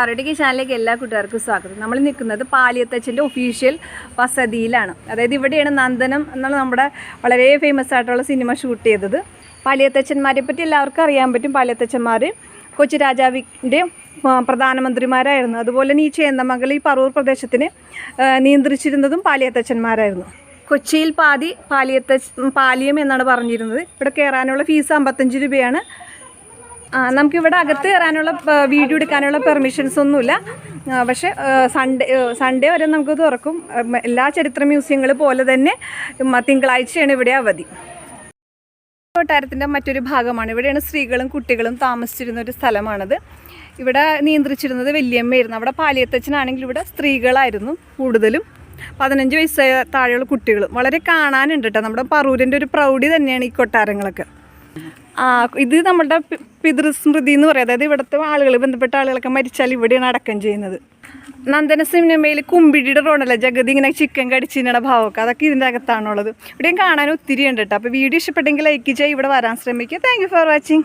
ആരുടെ ചാനലിലേക്ക് എല്ലാ കൂട്ടുകാർക്കും സ്വാഗതം. നമ്മൾ നിൽക്കുന്നത് പാലിയത്തച്ഛന്റെ ഒഫീഷ്യൽ വസതിയിലാണ്. അതായത് ഇവിടെയാണ് നന്ദനം എന്നുള്ള നമ്മുടെ വളരെ ഫേമസ് ആയിട്ടുള്ള സിനിമ ഷൂട്ട് ചെയ്തത്. പാലിയത്തച്ഛന്മാരെ പറ്റി എല്ലാവർക്കും അറിയാൻ പറ്റും. പാലിയത്തച്ഛന്മാർ കൊച്ചി രാജാവിന്റെ പ്രധാനമന്ത്രിമാരായിരുന്നു. അതുപോലെ തന്നെ ഈ ചേന്ദമംഗലം ഈ പറവൂർ പ്രദേശത്തിന് നിയന്ത്രിച്ചിരുന്നതും പാലിയത്തച്ഛന്മാരായിരുന്നു. കൊച്ചിയിൽ പാതി പാലിയത്ത പാലിയം എന്നാണ് പറഞ്ഞിരുന്നത്. ഇവിടെ കയറാനുള്ള ഫീസ് അമ്പത്തഞ്ച് രൂപയാണ്. ആ നമുക്കിവിടെ അകത്ത് കയറാനുള്ള വീഡിയോ എടുക്കാനുള്ള പെർമിഷൻസ് ഒന്നുമില്ല. പക്ഷെ സൺഡേ സൺഡേ വരെ നമുക്ക് തുറക്കും. എല്ലാ ചരിത്ര മ്യൂസിയങ്ങൾ പോലെ തന്നെ തിങ്കളാഴ്ചയാണ് ഇവിടെ അവധി. കൊട്ടാരത്തിന്റെ മറ്റൊരു ഭാഗമാണ്. ഇവിടെയാണ് സ്ത്രീകളും കുട്ടികളും താമസിച്ചിരുന്ന ഒരു സ്ഥലമാണത്. ഇവിടെ നിയന്ത്രിച്ചിരുന്നത് വലിയമ്മയായിരുന്നു. അവിടെ പാലിയത്തച്ഛനാണെങ്കിൽ ഇവിടെ സ്ത്രീകളായിരുന്നു കൂടുതലും. പതിനഞ്ച് വയസ്സ് താഴെയുള്ള കുട്ടികളും. വളരെ കാണാനുണ്ട് കേട്ടോ. നമ്മുടെ പറൂരിന്റെ ഒരു പ്രൗഢി തന്നെയാണ് ഈ കൊട്ടാരങ്ങളൊക്കെ. ആ ഇത് നമ്മുടെ പിതൃസ്മൃതി എന്ന് പറയും. അതായത് ഇവിടുത്തെ ആളുകൾ ബന്ധപ്പെട്ട ആളുകളൊക്കെ മരിച്ചാൽ ഇവിടെയാണ് അടക്കം ചെയ്യുന്നത്. നന്ദന സിനിമയിൽ കുമ്പിടിയുടെ റോഡല്ല ജഗതി ഇങ്ങനെ ചിക്കൻ കടിച്ചിങ്ങനെ ഭാവമൊക്കെ. അതൊക്കെ ഇതിന്റെ അകത്താണുള്ളത്. ഇവിടെയും കാണാൻ ഒത്തിരി ഉണ്ട് കേട്ടോ അപ്പോൾ വീഡിയോ ഇഷ്ടപ്പെട്ടെങ്കിൽ ലൈക്ക് ചെയ്യുക. ഇവിടെ വരാൻ ശ്രമിക്കുക. Thank for watching